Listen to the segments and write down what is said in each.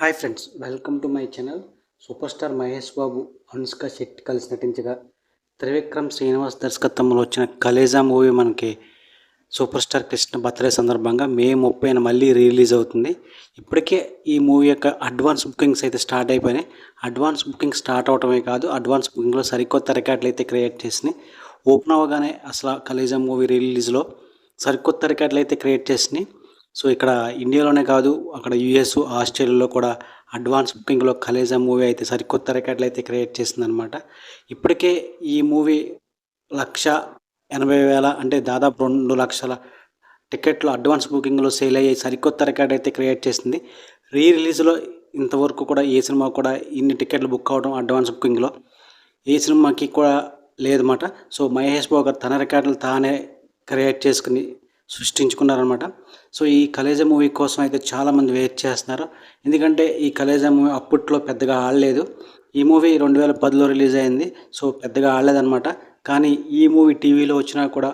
Hi friends welcome to my channel. Super star Mahesh Babu Anushka Shetty కలిసి నటించగా త్రివిక్రమ్ శ్రీనివాస్ దర్శకత్వంలో వచ్చిన కలేజా మూవీ మనకి సూపర్ స్టార్ కృష్ణ బర్త్డే సందర్భంగా మే ముప్పైన మళ్ళీ రిలీజ్ అవుతుంది. ఇప్పటికే ఈ మూవీ యొక్క అడ్వాన్స్ బుకింగ్స్ అయితే స్టార్ట్ అయిపోయినాయి. అడ్వాన్స్ బుకింగ్ స్టార్ట్ అవటమే కాదు అడ్వాన్స్ బుకింగ్లో సరికొత్త రికార్డులు అయితే క్రియేట్ చేసినాయి. ఓపెన్ అవ్వగానే అసలు కలేజా మూవీ రిలీజ్లో సరికొత్త రికార్డులు అయితే క్రియేట్ చేసినాయి. సో ఇక్కడ ఇండియాలోనే కాదు అక్కడ యుఎస్ ఆస్ట్రేలియాలో కూడా అడ్వాన్స్ బుకింగ్లో కలేజా మూవీ అయితే సరికొత్త రికార్డులు అయితే క్రియేట్ చేసిందనమాట ఇప్పటికే ఈ మూవీ లక్ష ఎనభై వేల అంటే దాదాపు రెండు లక్షల టికెట్లు అడ్వాన్స్ బుకింగ్లో సేల్ అయ్యే సరికొత్త రికార్డ్ అయితే క్రియేట్ చేసింది. రీ రిలీజ్లో ఇంతవరకు కూడా ఏ సినిమా కూడా ఇన్ని టికెట్లు బుక్ అవడం అడ్వాన్స్ బుకింగ్లో ఏ సినిమాకి కూడా లేదన్నమాట. సో మహేష్ బాబు గారు తన రికార్డులు తానే క్రియేట్ చేసుకుని సృష్టించుకున్నారనమాట సో ఈ కలేజా మూవీ కోసం అయితే చాలామంది వెయిట్ చేస్తున్నారు. ఎందుకంటే ఈ కలేజా మూవీ అప్పట్లో పెద్దగా ఆడలేదు. ఈ మూవీ రెండు వేల పదిలో రిలీజ్ అయింది. సో పెద్దగా ఆడలేదనమాట కానీ ఈ మూవీ టీవీలో వచ్చినా కూడా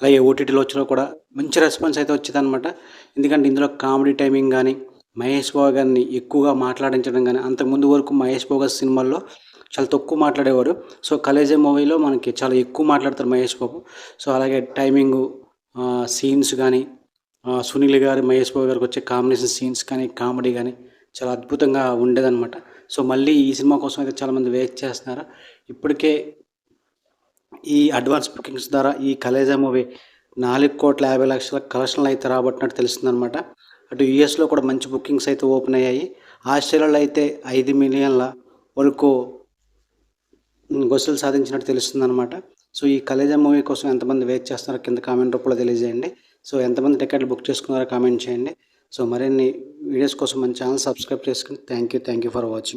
అలాగే ఓటీటీలో వచ్చినా కూడా మంచి రెస్పాన్స్ అయితే వచ్చిందనమాట ఎందుకంటే ఇందులో కామెడీ టైమింగ్ కానీ మహేష్ బాబు గారిని ఎక్కువగా మాట్లాడించడం కానీ అంతకుముందు వరకు మహేష్ బాబు గారి సినిమాల్లో చాలా తక్కువ మాట్లాడేవారు. సో కలేజా మూవీలో మనకి చాలా ఎక్కువ మాట్లాడతారు మహేష్ బాబు. సో అలాగే టైమింగు సీన్స్ కానీ సునీల్ గారు మహేష్ బాబు గారికి వచ్చే కాంబినేషన్ సీన్స్ కానీ కామెడీ కానీ చాలా అద్భుతంగా ఉండేదన్నమాట. సో మళ్ళీ ఈ సినిమా కోసం అయితే చాలామంది వెయిట్ చేస్తున్నారు? ఇప్పటికే ఈ అడ్వాన్స్ బుకింగ్స్ ద్వారా ఈ కలేజా మూవీ నాలుగు కోట్ల యాభై లక్షల కలెక్షన్లు అయితే రాబట్టినట్టు తెలుస్తుందన్నమాట. అటు యుఎస్లో కూడా మంచి బుకింగ్స్ అయితే ఓపెన్ అయ్యాయి. ఆస్ట్రేలియాలో అయితే ఐదు మిలియన్ల వరకు గొసలు సాధించినట్టు తెలుస్తుందన్నమాట. సో ఈ కలేజా మూవీ కోసం ఎంతమంది వెయిట్ చేస్తున్నారో కింద కామెంట్ రూపంలో తెలియజేయండి. సో ఎంతమంది టికెట్లు బుక్ చేసుకున్నారో కామెంట్ చేయండి. సో మరిన్ని వీడియోస్ కోసం మన ఛానల్ సబ్స్క్రైబ్ చేసుకుని thank you thank you for watching.